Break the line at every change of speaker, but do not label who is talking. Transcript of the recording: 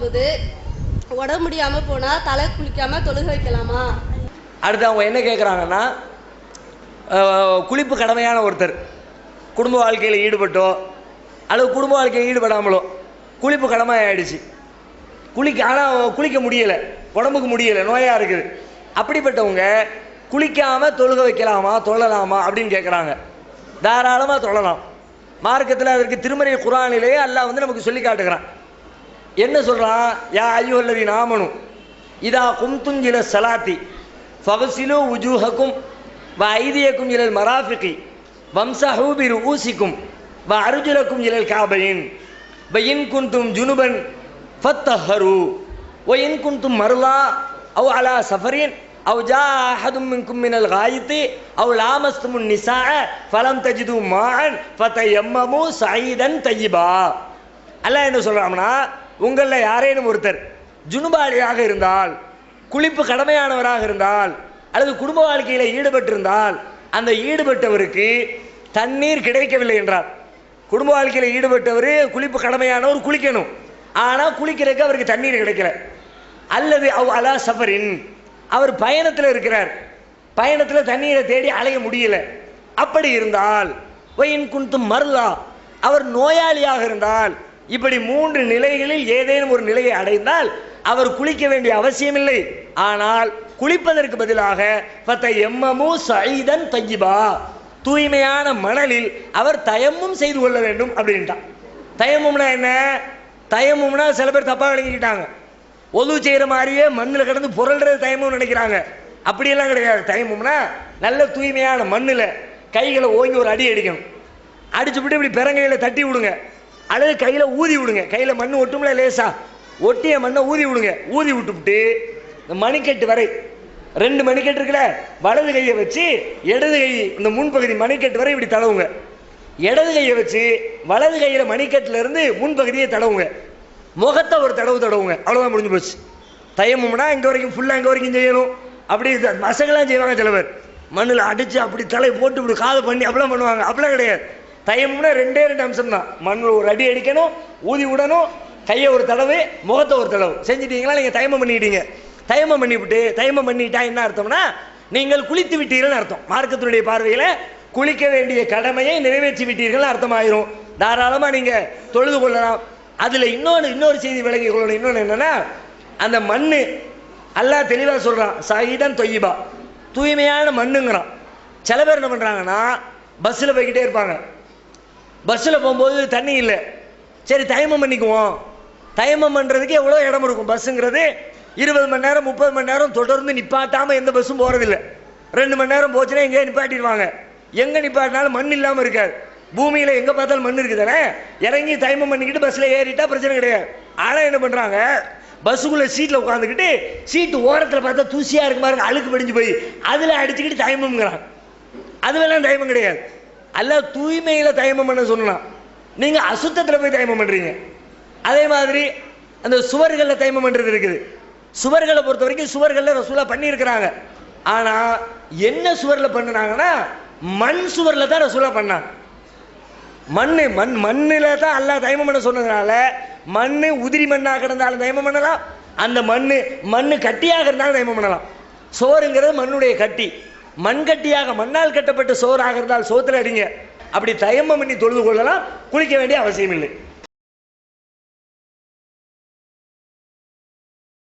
போகும்போது உடம்பு முடியாமல் போனால் தலை குளிக்காமல் தொழுக வைக்கலாமா?
அடுத்து அவங்க என்ன கேட்குறாங்கன்னா குளிப்பு கடமையான ஒருத்தர். குடும்ப வாழ்க்கையில் ஈடுபட்டோ அல்லது குடும்ப வாழ்க்கையில் ஈடுபடாமலோ குளிப்பு கடமை ஆயிடுச்சு குளிக்க ஆனால் குளிக்க முடியலை. உடம்புக்கு முடியலை நோயாக இருக்குது. அப்படிப்பட்டவங்க குளிக்காமல் தொழுக வைக்கலாமா தொழலாமா அப்படின்னு கேட்குறாங்க தாராளமாக தொழலாம். மார்க்கத்தில் அதற்கு திருமறை குரானிலேயே அல்லாஹ் வந்து நமக்கு சொல்லி காட்டுகிறான். என்ன சொல்கிறான் யா ஐயோல்லதி நாமனும் இதா கும்துஞ்சில சலாத்தி ஃபகசிலு உஜூஹக்கும் வ ஐதியக்கும் இலல் மராஃபிகி வம்சஹூ பி ஊசிக்கும் வ அருஜுலக்கும் இலல் காபையின் வ இன் குந்தும் ஜுனுபன் ஃபத்தஹரு ஒ இன் குந்தும் மர்லா அவ் அலா சஃபரின் அவு ஜா அஹதும் மின்கும் மினல் காயித்தி அவு லாமஸ்துமுன் நிசா ஃபலம் தஜிது மாஅன் ஃபதயம்மமு சயீதன் தய்யிபா அல்லாஹ் என்ன சொல்றான்னா உங்களில் யாரேனும் ஒருத்தர் ஜுனுபாலியாக இருந்தால் குளிப்பு கடமையானவராக இருந்தால் அல்லது குடும்ப வாழ்க்கையில் ஈடுபட்டிருந்தால் அந்த ஈடுபட்டவருக்கு தண்ணீர் கிடைக்கவில்லை என்றார். குடும்ப வாழ்க்கையில் ஈடுபட்டவர் குளிப்பு கடமையானவர் குளிக்கணும். ஆனால் குளிக்கிறதுக்கு அவருக்கு தண்ணீர் கிடைக்கல. அல்லது அவ் அலா சஃபரின் அவர் பயணத்தில் இருக்கிறார். பயணத்தில் தண்ணீரை தேடி அலைய முடியல. அப்படி இருந்தால் ஒயின் குன்தும் மருளா அவர் நோயாளியாக இருந்தால் இப்படி மூன்று நிலைகளில் ஏதேனும் ஒரு நிலையை அடைந்தால் அவர் குளிக்க வேண்டிய அவசியமில்லை. ஆனால் குளிப்பதற்கு பதிலாக பத்த எம்மமு சைதன் தையிபா தூய்மையான மணலில் அவர் தயமும் செய்து கொள்ள வேண்டும் அப்படின்ட்டான் தயமும்னா என்ன? தயமும்னா சில பேர் தப்பாக விளங்கிக்கிட்டாங்க. ஒது செய்கிற மாதிரியே மண்ணில் கிடந்து புரள்றது தயமும் நினைக்கிறாங்க. அப்படியெல்லாம் கிடையாது. தயமும்னா நல்ல தூய்மையான மண்ணில் கைகளை ஓங்கி ஒரு அடி அடிக்கணும். அடிச்சுவிட்டு இப்படி பெரங்கையில் தட்டி விடுங்க. அல்லது கையில் ஊதி விடுங்க. கையில் மண் ஒட்டும்ல லேசா. ஒட்டிய மண்ணை ஊதி விடுங்க. ஊதி விட்டுவிட்டு இந்த மணிக்கட்டு வரை ரெண்டு மணிக்கட்டு இருக்குல்ல வலது கையை வச்சு இடது கை இந்த முன்பகுதி மணிக்கட்டு வரை இப்படி தடவுங்க. இடது கையை வச்சு வலது கையில் மணிக்கட்டிலேருந்து முன்பகுதியை தடவுங்க. முகத்தை ஒரு தடவு தடவுங்க. அவ்வளோதான் முடிஞ்சு போச்சு. தயமும்னா இங்கே வரைக்கும் ஃபுல்லாக இங்கே வரைக்கும் செய்யணும். அப்படி இது செய்வாங்க சில பேர். மண்ணில் அடித்து அப்படி தலை போட்டு இப்படி காதை பண்ணி அப்படிலாம் பண்ணுவாங்க. அப்படிலாம் கிடையாது. தயம்னா ரெண்டே ரெண்டு அம்சம் தான் மண்ணில் ஒரு அடி அடிக்கணும் ஊதி விடணும் கையை ஒரு தடவை முகத்தை ஒரு தடவை. செஞ்சிட்டீங்களா? நீங்கள் தயமம் பண்ணிட்டீங்க தயமம் பண்ணிவிட்டு தயமம் பண்ணிட்டா என்ன அர்த்தம்னா நீங்கள் குளித்து விட்டீர்கள்னு அர்த்தம். மார்க்கத்தினுடைய பார்வையில் குளிக்க வேண்டிய கடமையை நிறைவேற்றி விட்டீர்கள் அர்த்தமாயிரும். தாராளமாக நீங்கள் தொழுது கொள்ளலாம். அதில் இன்னொன்று இன்னொரு செய்தி விளங்கி கொள்ளணும். இன்னொன்று என்னென்னா அந்த மண் எல்லாம் தெளிவாக சொல்கிறான் சகிதம் தொய்யிபா. தூய்மையான மண்ணுங்கிறான். சில பேர் என்ன பண்ணுறாங்கன்னா பஸ்ஸில் போய்கிட்டே இருப்பாங்க. பஸ்ஸில் போகும்போது தண்ணி இல்லை. சரி தயமம் பண்ணிக்குவோம். தயமம் பண்ணுறதுக்கு எவ்வளோ இடம் இருக்கும்? பஸ்ஸுங்கிறது இருபது மணி நேரம் முப்பது மணி நேரம் தொடர்ந்து நிப்பாட்டாமல் எந்த பஸ்ஸும் போகிறதில்ல ரெண்டு மணி நேரம் போச்சுன்னா எங்கேயோ நிப்பாட்டிடுவாங்க. எங்கே நிப்பாட்டினாலும் மண் இல்லாமல் இருக்காது. பூமியில் எங்கே பார்த்தாலும் மண் இருக்குதானே? இறங்கி தயமம் பண்ணிக்கிட்டு பஸ்ஸில் ஏறிட்டா பிரச்சனை கிடையாது. ஆனால் என்ன பண்ணுறாங்க பஸ்ஸுக்குள்ளே சீட்டில் உட்காந்துக்கிட்டு சீட்டு ஓரத்தில் பார்த்தா தூசியாக இருக்க பாருங்க அழுக்கு படிஞ்சு போய். அதில் அடிச்சுக்கிட்டு தயமம்ங்கிறான் அதுவெல்லாம் தயமம் கிடையாது. அல்ல தூய்மையில் தயமம் பண்ண சொல்லலாம் நீங்கள் அசுத்தத்தில் போய் தயமம் பண்ணுறீங்க அதே மாதிரி அந்த சுவர்களில் தயமம் பண்ணுறது இருக்குது. சுவர்களை பொறுத்த வரைக்கும் சுவர்களில் ரசூலா பண்ணியிருக்கிறாங்க. ஆனால் என்ன சுவரில் பண்ணுனாங்கன்னா மண் சுவரில் தான் ரசூலா பண்ணாங்க. மண் மண் மண்ணில் தான் அல்லா தயமம் பண்ண சொன்னதுனால மண் உதிரி மண்ணாக கிடந்தாலும் தயமம் பண்ணலாம். அந்த மண் மண் கட்டியாக இருந்தாலும் தயமம் பண்ணலாம். சோறுங்கிறது மண்ணுடைய கட்டி. மண் கட்டியாக மண்ணால் கட்டப்பட்ட சோறாக இருந்தால் சோத்துல அடிங்க. அப்படி தயமம் பண்ணி தொழுது கொள்ளலாம் குளிக்க வேண்டிய அவசியம் இல்லை